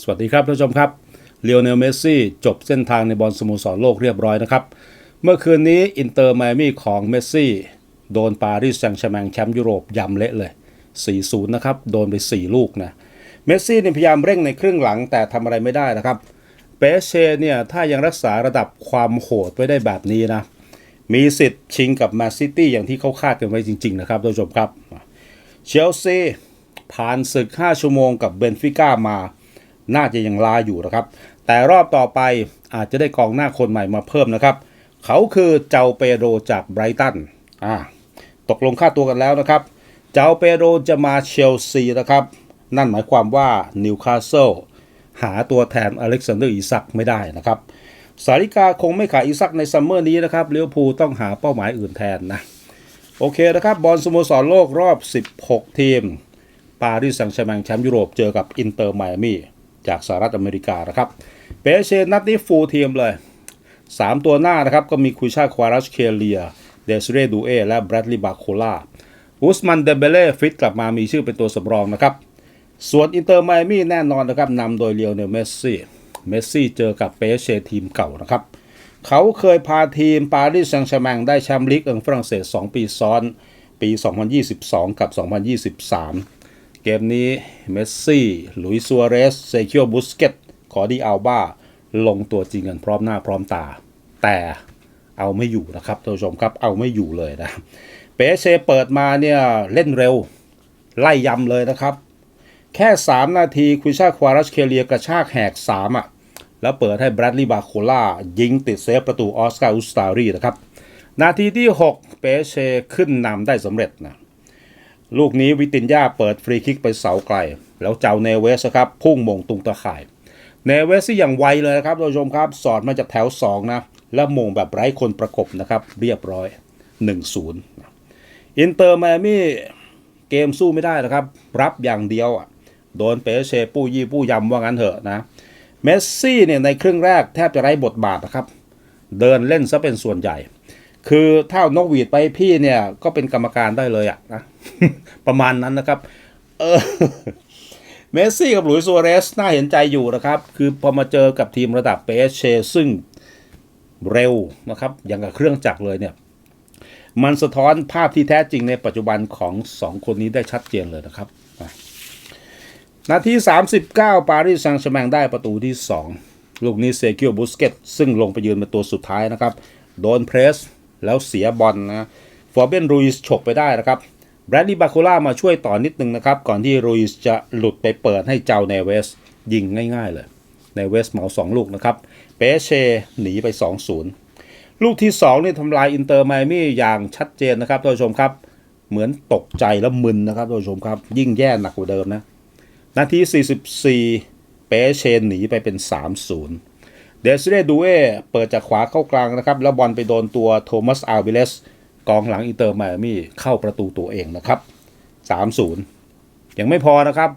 สวัสดีครับท่านผู้ชมครับเลโอเนลเมสซี่จบเส้นทางในบอลสโมสรโลกเรียบร้อยนะครับ เมื่อคืนนี้อินเตอร์ไมอามี่ของเมสซี่โดนปารีสแซงต์แชร์แมงแชมป์ยุโรปยำเละเลย 4-0 นะครับ โดนไป 4 ลูกนะ เมสซี่เนี่ยพยายามเร่งในครึ่งหลังแต่ทำอะไรไม่ได้นะครับ เปเชเนี่ยถ้ายังรักษาระดับความโหดไว้ได้แบบนี้นะ มีสิทธิ์ชิงกับแมนซิตี้อย่างที่เขาคาดกันไว้จริง ๆ นะครับท่านผู้ชมครับ เชลซีผ่านศึก 5 ชั่วโมงกับเบนฟิก้ามา น่าจะยังลาอยู่นะครับ แต่รอบต่อไปอาจจะได้กองหน้าคนใหม่มาเพิ่มนะครับ เขาคือเจ้าเปโดจากไบรตันอ่าตกลงค่าตัวกันแล้วนะครับ เจ้าเปโดจะมาเชลซีนะครับ นั่นหมายความว่านิวคาสเซิลหาตัวแทนอเล็กซานเดอร์อีซักไม่ได้นะครับ สาริกาคงไม่ขายอีซักในซัมเมอร์นี้นะครับเลี้ยวภูต้องหาเป้าหมายอื่นแทนนะ โอเคนะครับ บอลสโมสรโลกรอบ 16 ทีม ปารีสแซงต์แชร์แมงแชมป์ยุโรปเจอกับอินเตอร์ไมอามี่ จากสหรัฐอเมริกานะครับเปเชนัดนี้ฟูลทีมเลย 3 ตัวหน้านะครับ ก็มีคุยชาควารัชเคเลีย เดซเรดูเอและแบรดลีย์บาโคลาอุสมันเดเบเล่ฟิตกลับมามีชื่อเป็นตัวสำรองนะครับ ส่วนอินเตอร์ไมอามี่แน่นอนนะครับนำโดยเลียวเนลเมสซี่เมสซี่เจอกับเปเชทีมเก่านะครับเขาเคยพาทีมปารีสแซงต์แชร์แมงได้แชมป์ลีกเอิงฝรั่งเศส 2 ปีซ้อน ปี 2022 กับ 2023 เกมนี้เมสซี่หลุยส์ซัวเรสเซเคิโอบุสเกตคอร์ดีอัลบาลงตัวจริงกันพร้อมหน้าพร้อมตา แต่เอาไม่อยู่นะครับท่านผู้ชมครับเอาไม่อยู่เลยนะเปเชเปิดมาเนี่ยเล่นเร็ว ไล่ยำเลยนะครับ แค่ 3 นาทีคุยชาควารัชเคเลียกระชากแหก 3 อะ แล้วเปิดให้แบรดลีย์บาโคล่ายิงติดเซฟประตูออสการ์อุสตารีนะครับ นาทีที่ 6 เปเชขึ้นนำได้สำเร็จนะ ลูกนี้วิตินยาเปิดฟรีคิกไปเสาไกล แล้วเจ้าเนเวสครับพุ่งมงตุงตะข่าย เนเวสที่อย่างไวเลยนะครับท่านผู้ชมครับ สอดมาจากแถว 2 นะ แล้วมงแบบไร้คนประกบนะครับ เรียบร้อย 1-0นะอินเตอร์ไมอามี่เกมสู้ไม่ได้นะครับ รับอย่างเดียวอะโดนเปเชปู้ยี่ปู้ยำว่างั้นเถอะนะเมสซี่เนี่ยในครึ่งแรกแทบจะไร้บทบาทนะครับ เดินเล่นซะเป็นส่วนใหญ่ คือถ้าเอานกหวีดไปพี่เนี่ยก็เป็นกรรมการได้เลยอะนะ ประมาณนั้นนะครับ เออเมสซี่กับหลุยส์ซัวเรสน่าเห็นใจอยู่นะครับ คือพอมาเจอกับทีมระดับเปเชซึ่งเร็วนะครับ อย่างกับเครื่องจักรเลยเนี่ย มันสะท้อนภาพที่แท้จริงในปัจจุบันของสองคนนี้ได้ชัดเจนเลยนะครับ นาที 39 ปารีสแซงต์แชร์แมงได้ประตูที่ 2 ลูกนี้เซคิโอบุสเกตซึ่งลงไปยืนเป็นตัวสุดท้ายนะครับ โดนเพรสแล้วเสียบอลนะฟอร์เบนรูอิสฉกไปได้นะครับ แบรดลีย์บาโคล่ามาช่วยต่อนิดนึงนะครับ ก่อนที่รูอิสจะหลุดไปเปิดให้เจ้าเนเวสยิงง่ายๆเลยเนเวสเหมา2ลูกนะครับ เปเชหนีไป 2-0 ลูกที่ 2 นี่ทำลายอินเตอร์ไมอามี่อย่างชัดเจนนะครับท่านผู้ชมครับ เหมือนตกใจแล้วมึนนะครับท่านผู้ชมครับ ยิ่งแย่หนักกว่าเดิมนะ นาที 44 เปเชนหนีไปเป็น 3-0 เดซิเรดูเอเปิดจากขวาเข้ากลางนะครับ แล้วบอลไปโดนตัวโทมัสอาร์วิเลส กองหลังอินเตอร์ไมอามี่เข้าประตูตัวเองนะครับ 3-0 ยังไม่พอนะครับ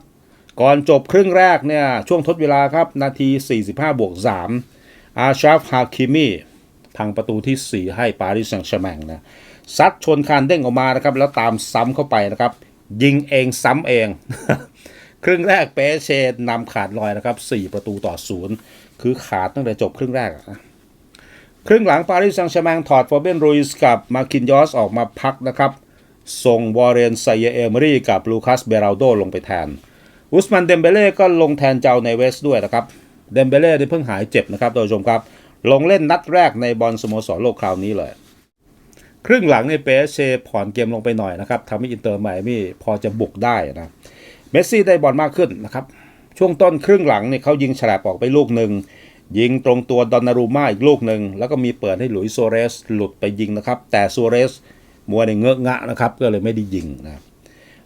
ก่อนจบครึ่งแรกเนี่ย ช่วงทดเวลาครับ นาที 45บวก3อาชาฟฮาคิมีทางประตูที่ 4 ให้ปารีสแซงต์แชร์แมงนะซัดชนคานเด้งออกมานะครับ แล้วตามซ้ำเข้าไปนะครับ ยิงเองซ้ำเอง ครึ่งแรกเปเชนนำขาดลอยนะครับ 4 ประตูต่อศูนย์คือขาดตั้งแต่จบครึ่งแรกนะ ครึ่งหลังปารีสแซงต์แชร์แมงถอดฟอร์เบนรูอิสกับมาคินยอสออกมาพักนะครับ ส่งวอร์เรนไซเยเอเมรีกับลูคัสเบราโดลงไปแทน อุสมันเดมเบเล่ก็ลงแทนเจ้าในเวสด้วยนะครับเดมเบเล่ได้เพิ่งหายเจ็บนะครับท่านผู้ชมครับ ลงเล่นนัดแรกในบอลสโมสรโลกคราวนี้เลย ครึ่งหลังในเปเชผ่อนเกมลงไปหน่อยนะครับทำให้อินเตอร์ไมอามี่พอจะบุกได้นะเมสซี่ได้บอลมากขึ้นนะครับช่วงต้นครึ่งหลังเนี่ยเขายิงฉลบออกไปลูกหนึ่ง ยิงตรงตัวดอนนารูมาอีกลูกหนึ่ง แล้วก็มีเปิดให้หลุยส์โซเรสหลุดไปยิงนะครับ แต่โซเรสมัวในเงอะงะนะครับ ก็เลยไม่ได้ยิงนะ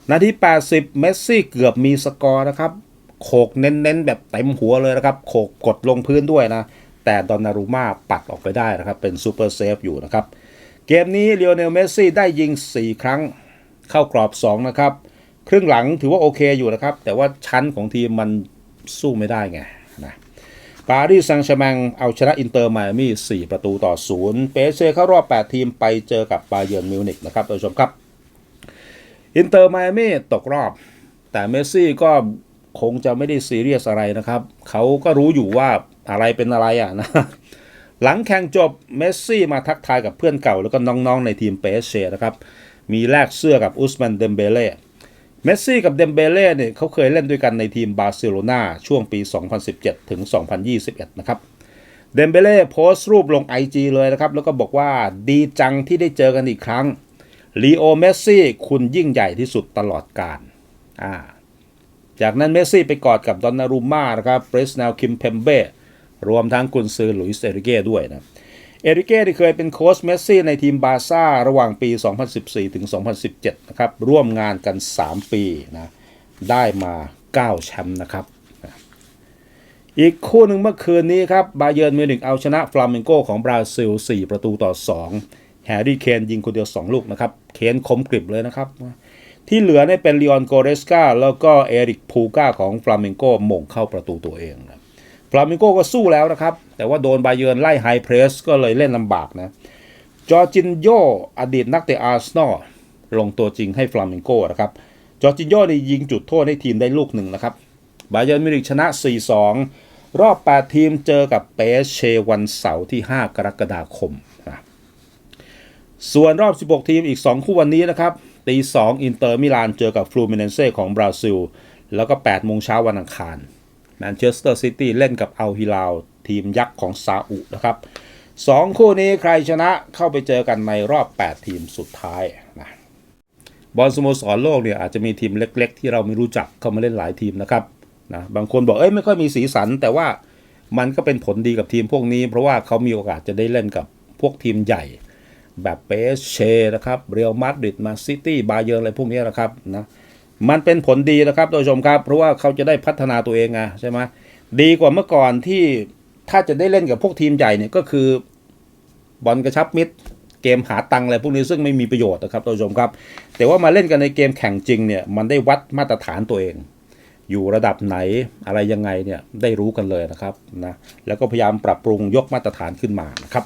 นาที 80 เมสซี่เกือบมีสกอร์นะครับโขกเน้นๆ แบบเต็มหัวเลยนะครับโขกกดลงพื้นด้วยนะ แต่ดอนนารูมาปัดออกไปได้นะครับ เป็นซูเปอร์เซฟอยู่นะครับ เกมนี้เลโอเนลเมสซี่ได้ยิง 4 ครั้งเข้ากรอบ 2 นะครับ ครึ่งหลังถือว่าโอเคอยู่นะครับ แต่ว่าชั้นของทีมมันสู้ไม่ได้ไงนะ ปารีสแซงต์แชร์แมงเอาชนะอินเตอร์ไมอามี่ 4 ประตูต่อ 0 เปเชเข้ารอบ 8 ทีมไปเจอกับบาเยิร์นมิวนิกนะครับท่านผู้ชมครับ อินเตอร์ไมอามี่ตกรอบ แต่เมสซี่ก็คงจะไม่ได้ซีเรียสอะไรนะครับ เขาก็รู้อยู่ว่าอะไรเป็นอะไรอะนะ หลังแข่งจบเมสซี่มาทักทายกับเพื่อนเก่าแล้วก็น้องๆในทีมเปเชนะครับ มีแลกเสื้อกับอุสมันเดมเบเล่ เมสซี่กับเดมเบเล่เนี่ยเขาเคยเล่นด้วยกันในทีมบาร์เซโลนาช่วงปี 2017 ถึง 2021 นะครับ เดมเบเล่โพสต์รูปลง IG เลยนะครับ แล้วก็บอกว่าดีจังที่ได้เจอกันอีกครั้งลีโอเมสซี่คุณยิ่งใหญ่ที่สุดตลอดกาลอ่าจากนั้นเมสซี่ไปกอดกับดอนนารุม่านะครับเบรสเนลคิมเพมเบ้รวมทั้งกุนซือหลุยส์เอริเก้ด้วยนะ เอริเก้ที่เคยเป็นโค้ชเมสซี่ในทีมบาร์ซ่าระหว่างปี 2014 ถึง 2017 นะครับ ร่วมงานกัน 3 ปีนะ ได้มา 9 แชมป์นะครับ อีกคู่หนึ่งเมื่อคืนนี้ครับ บาเยิร์นมิวนิกเอาชนะฟลาเมงโกของบราซิล 4 ประตูต่อ 2 แฮร์รี่เคนยิงคนเดียว 2 ลูกนะครับ เคนคมกริบเลยนะครับ ที่เหลือเนี่ยเป็นลีออนโกเรสกาแล้วก็เอริกพูก้าของฟลาเมงโกมงเข้าประตูตัวเอง ฟลามงโกก็สู้แล้วนะครับ แต่ว่าโดนบาเยิร์นไล่ไฮเพรสก็เลยเล่นลำบากนะจอร์จินโยอดีตนักเตะอาร์เซนอลลงตัวจริงให้ฟลาเมงโกนะครับจอร์จินโยได้ยิงจุดโทษให้ทีมได้ลูกหนึ่งนะครับบาเยิร์นมิวนิกชนะ 4-2 รอบ 8 ทีมเจอกับเปเชวันเสาร์ที่ 5 กรกฎาคมนะส่วนรอบ 16 ทีมอีก 2 คู่วันนี้นะครับตี2อินเตอร์มิลานเจอกับฟลูมิเนเซ่ของบราซิล แล้วก็8โมงเช้าวันอังคาร แมนเชสเตอร์ซิตี้เล่นกับอัลฮิลาลทีมยักษ์ของซาอุนะครับสองคู่นี้ใครชนะเข้าไปเจอกันในรอบ 8 ทีมสุดท้ายนะบอลสโมสรโลกเนี่ยอาจจะมีทีมเล็ก ๆ ที่เราไม่รู้จักเข้ามาเล่นหลายทีมนะครับนะบางคนบอกเอ้ยไม่ค่อยมีสีสัน แต่ว่ามันก็เป็นผลดีกับทีมพวกนี้ เพราะว่าเขามีโอกาสจะได้เล่นกับพวกทีมใหญ่ แบบเปเชนะครับเรอัลมาดริดมาซิตี้บาเยิร์อะไรพวกนี้นะครับนะ มันเป็นผลดีนะครับท่านผู้ชมครับ เพราะว่าเขาจะได้พัฒนาตัวเองไงใช่ไหมดีกว่าเมื่อก่อนที่ถ้าจะได้เล่นกับพวกทีมใหญ่เนี่ยก็คือบอลกระชับมิตรเกมหาตังอะไรพวกนี้ซึ่งไม่มีประโยชน์นะครับท่านผู้ชมครับ แต่ว่ามาเล่นกันในเกมแข่งจริงเนี่ยมันได้วัดมาตรฐานตัวเอง อยู่ระดับไหนอะไรยังไงเนี่ยได้รู้กันเลยนะครับนะแล้วก็พยายามปรับปรุงยกมาตรฐานขึ้นมานะครับ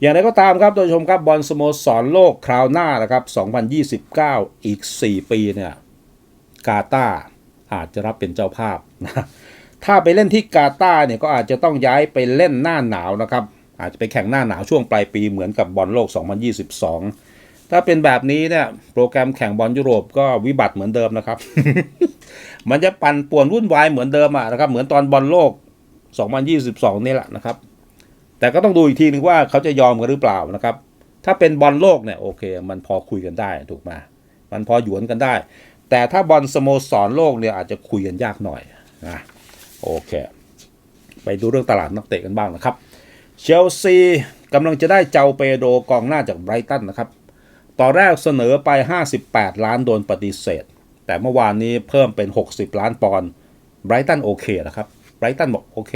อย่างไรก็ตามครับท่านผู้ชมครับบอลสโมสรโลกคราวหน้านะครับ 2029 อีก 4 ปีเนี่ย กาตาอาจจะรับเป็นเจ้าภาพนะถ้าไปเล่นที่กาตาเนี่ยก็อาจจะต้องย้ายไปเล่นหน้าหนาวนะครับ อาจจะไปแข่งหน้าหนาวช่วงปลายปีเหมือนกับบอลโลก 2022 ถ้าเป็นแบบนี้เนี่ยโปรแกรมแข่งบอลยุโรปก็วิบัติเหมือนเดิมนะครับ มันจะปั่นป่วนวุ่นวายเหมือนเดิมอะนะครับ เหมือนตอนบอลโลก 2022 นี่แหละนะครับ แต่ก็ต้องดูอีกทีนึงว่าเขาจะยอมกันหรือเปล่านะครับ ถ้าเป็นบอลโลกเนี่ยโอเค มันพอคุยกันได้ถูกไหมมันพอหยวนกันได้ แต่ถ้าบอลสโมสรโลกเนี่ยอาจจะคุยกันยากหน่อยนะโอเค ไปดูเรื่องตลาดนักเตะกันบ้างนะครับ เชลซีกำลังจะได้เจ้าเปโดกองหน้าจากไบรตันนะครับตอนแรกเสนอไป 58 ล้านโดนปฏิเสธ แต่เมื่อวานนี้เพิ่มเป็น 60 ล้านปอนด์ไบรตันโอเคนะครับไบรตันบอกโอเค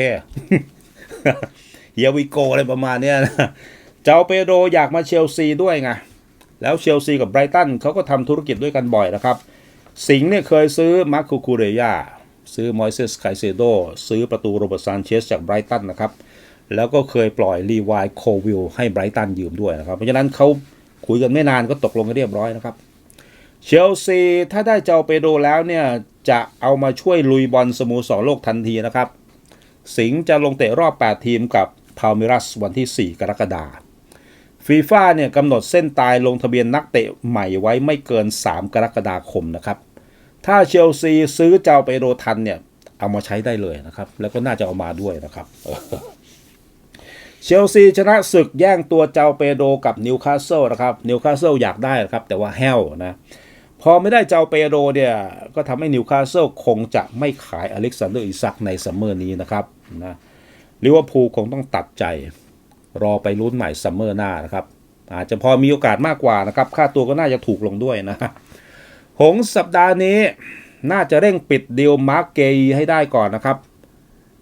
เฮียวิโกอะไรประมาณเนี้ยนะเจ้าเปโดอยากมาเชลซีด้วยไงแล้วเชลซีกับไบรตันเขาก็ทำธุรกิจด้วยกันบ่อยนะครับ สิงห์เนี่ยเคยซื้อมาร์คูคูเรียซื้อมอยเซสไคเซโดซื้อประตูโรเบิร์ตซานเชสจากไบรตันนะครับ แล้วก็เคยปล่อยรีวายโควิลให้ไบรตันยืมด้วยนะครับ เพราะฉะนั้นเขาคุยกันไม่นานก็ตกลงกันเรียบร้อยนะครับ เชลซีถ้าได้เจ้าเปโดแล้วเนี่ย จะเอามาช่วยลุยบอลสโมสรโลกทันทีนะครับ สิงห์จะลงเตะรอบ 8 ทีมกับพาลเมรัสวันที่ 4 กรกฎาคมฟีฟ่าเนี่ยกำหนดเส้นตายลงทะเบียนนักเตะใหม่ไว้ไม่เกิน 3 กรกฎาคมนะครับ ถ้าเชลซีซื้อเจ้าเปโดรทันเนี่ย เอามาใช้ได้เลยนะครับ แล้วก็น่าจะเอามาด้วยนะครับเชลซีชนะศึกแย่งตัวเจ้าเปโดกับนิวคาสเซิลนะครับนิวคาสเซิลอยากได้นะครับ แต่ว่าแฮวนะพอไม่ได้เจ้าเปโดเนี่ยก็ทำให้นิวคาสเซิลคงจะไม่ขายอเล็กซานเดอร์อิซักในซัมเมอร์นี้นะครับนะลิเวอร์พูลคงต้องตัดใจ รอไปลุ้นใหม่ซัมเมอร์หน้านะครับ อาจจะพอมีโอกาสมากกว่านะครับ ค่าตัวก็น่าจะถูกลงด้วยนะ หงส์สัปดาห์นี้น่าจะเร่งปิดดีลมาร์กเกย์ให้ได้ก่อนนะครับ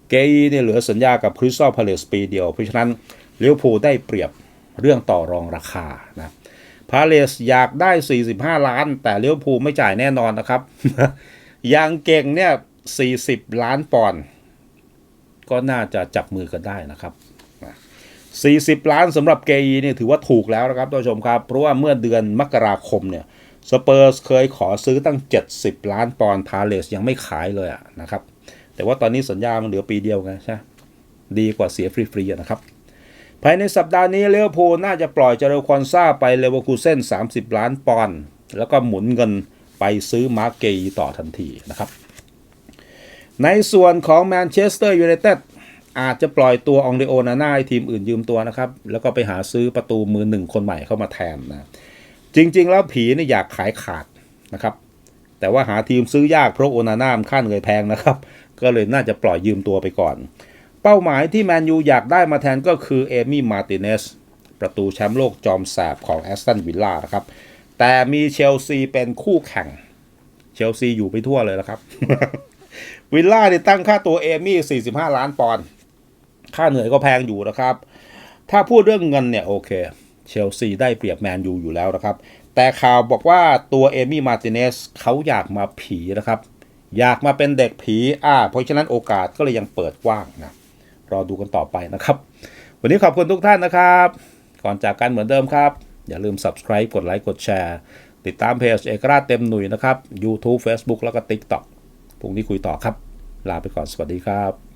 เกย์เนี่ยเหลือสัญญากับคริสตัลพาเลสปีเดียว เพราะฉะนั้นเลิเวอร์พูลได้เปรียบเรื่องต่อรองราคานะพาเลสอยากได้ 45 ล้าน แต่เลิเวอร์พูลไม่จ่ายแน่นอนนะครับอย่างเก่งเนี่ย 40 ล้านปอนด์ก็น่าจะจับมือกันได้นะครับ 40 ล้านสำหรับเกย์เนี่ยถือว่าถูกแล้วนะครับท่านผู้ชมครับ เพราะว่าเมื่อเดือนมกราคมเนี่ย สเปอร์สเคยขอซื้อตั้ง 70 ล้านปอนด์พาเลสยังไม่ขายเลยอะนะครับ แต่ว่าตอนนี้สัญญามันเหลือปีเดียวไงใช่ดีกว่าเสียฟรีๆนะครับ ภายในสัปดาห์นี้เลเวอร์พูลน่าจะปล่อยเจเรคอนซาไปเลเวอร์คูเซ่น30 ล้านปอนด์แล้วก็หมุนเงินไปซื้อมาร์เกย์ต่อทันทีนะครับ ในส่วนของแมนเชสเตอร์ยูไนเต็ดอาจจะปล่อยตัวองเดโอนาน่าให้ทีมอื่นยืมตัวนะครับ แล้วก็ไปหาซื้อประตูมือหนึ่งคนใหม่เข้ามาแทนนะ จริง ๆ แล้วผีเนี่ยอยากขายขาดนะครับ แต่ว่าหาทีมซื้อยากเพราะโอนาน่ามค่าเงินแพงนะครับ ก็เลยน่าจะปล่อยยืมตัวไปก่อน เป้าหมายที่แมนยูอยากได้มาแทนก็คือเอมี่มาร์ติเนสประตูแชมป์โลกจอมแสบของแอสตันวิลล่านะครับ แต่มีเชลซีเป็นคู่แข่ง เชลซีอยู่ไปทั่วเลยละครับ วิลล่าเนี่ยตั้งค่าตัวเอมี่45 ล้านปอนด์ค่าเหนื่อยก็แพงอยู่นะครับ ถ้าพูดเรื่องเงินเนี่ยโอเค เชลซีได้เปรียบแมนยูอยู่แล้วนะครับ แต่ข่าวบอกว่าตัวเอมี่มาร์ติเนสเขาอยากมาผีนะครับ อยากมาเป็นเด็กผีอ่าเพราะฉะนั้นโอกาสก็เลยยังเปิดกว้างนะรอดูกันต่อไปนะครับ วันนี้ขอบคุณทุกท่านนะครับ ก่อนจากกันเหมือนเดิมครับ อย่าลืม subscribe กดไลค์กดแชร์ติดตามเพจเอกราชเต็มหนุ่ยนะครับ YouTube Facebook แล้วก็ TikTok พรุ่งนี้คุยต่อครับ ลาไปก่อนสวัสดีครับ